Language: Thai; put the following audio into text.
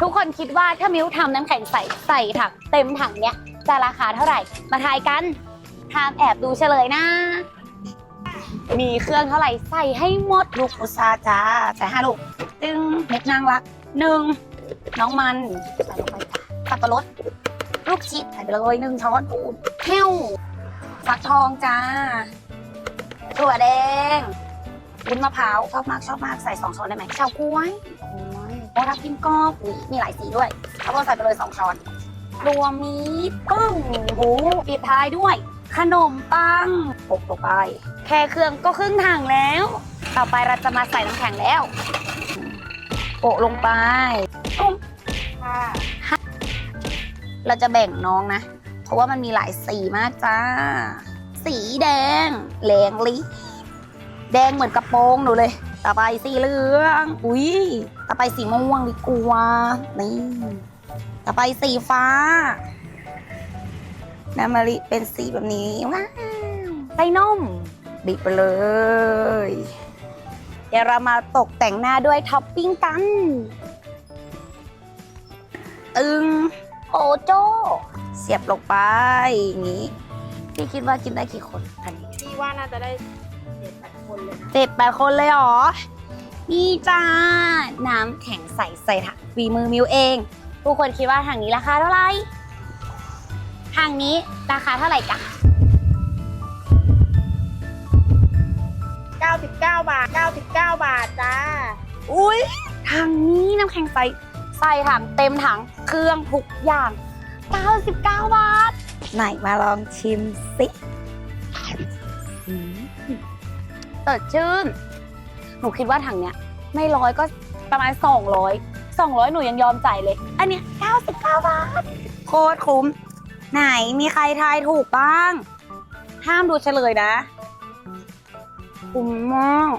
ทุกคนคิดว่าถ้ามิวทำน้ำแข็งใสใส่ถังเต็มถังเนี้ยจะราคาเท่าไหร่ มาทายกันทามแอบดูเฉลยนะ มีเครื่องเท่าไหร่ใส่ให้หมดลูกพุทราจ้าใส่ห้าลูกตึงเม็ดนางรักหนึ่งน้องมันใส่ลงไปสับปะรดลูกชิดใส่ไปเลยหนึ่งช้อนปูนแห้วฟักทองจ้าถั่วแดงวุ้นมะพร้าวชอบมากชอบมากใส่สองช้อนได้ไหมเฉาก๊วย โอ้ยโอ้ทับทิมกรอบอุ๊ยมีหลายสีด้วยข้าวโพดใส่ไปเลยสองช้อนรวมมีปึ้งโอ้โหปิดท้ายด้วย ขนมปังโปะลงไป แค่เครื่องก็ครึ่งถังแล้ว ต่อไปเราจะมาใส่น้ำแข็งแล้วโปะลงไปตุ้มค่ะเราจะแบ่งน้องนะ เพราะว่ามันมีหลายสีมากจ้า สีแดงแรงลิ แดงเหมือนกระโปรงหนูเลย ต่อไปสีเหลือง อุ้ยต่อไปสีม่วงดีกว่านี่ต่อไปสีฟ้าน้ำมะลิเป็นสีแบบนี้ว้าวไส้นมบีบไปเลย เดี๋ยวเรามาตกแต่งหน้าด้วยท็อปปิ้งกันตึงโอโจ เสียบลงไปอย่างนี้ พี่คิดว่ากินได้กี่คนอันนี้พี่ว่าน่าจะได้เจ็ด คนเลยนะเจ็ดแปดคนเลยเหรอ นี่จ้า น้ำแข็งใสใส่ถังฝีมือมิวเองทุกคนคิดว่าถังนี้ราคาเท่าไหร่ถังนี้ราคาเท่าไหร่จ๊ะ99 บาท 99 บาทจ้า อุ้ยถังนี้น้ำแข็งใสใส่ถังเต็มถังเครื่องทุกอย่าง 99 บาท ไหนมาลองชิมสิอืม สดชื่น หนูคิดว่าถังเนี้ย ไม่ร้อยก็ประมาณ 200 200 หนูยังยอมจ่ายเลย อันเนี้ย99 บาท โคตรคุ้ม ไหนมีใครทายถูกบ้าง ห้ามดูเฉลยนะคุ้มมาก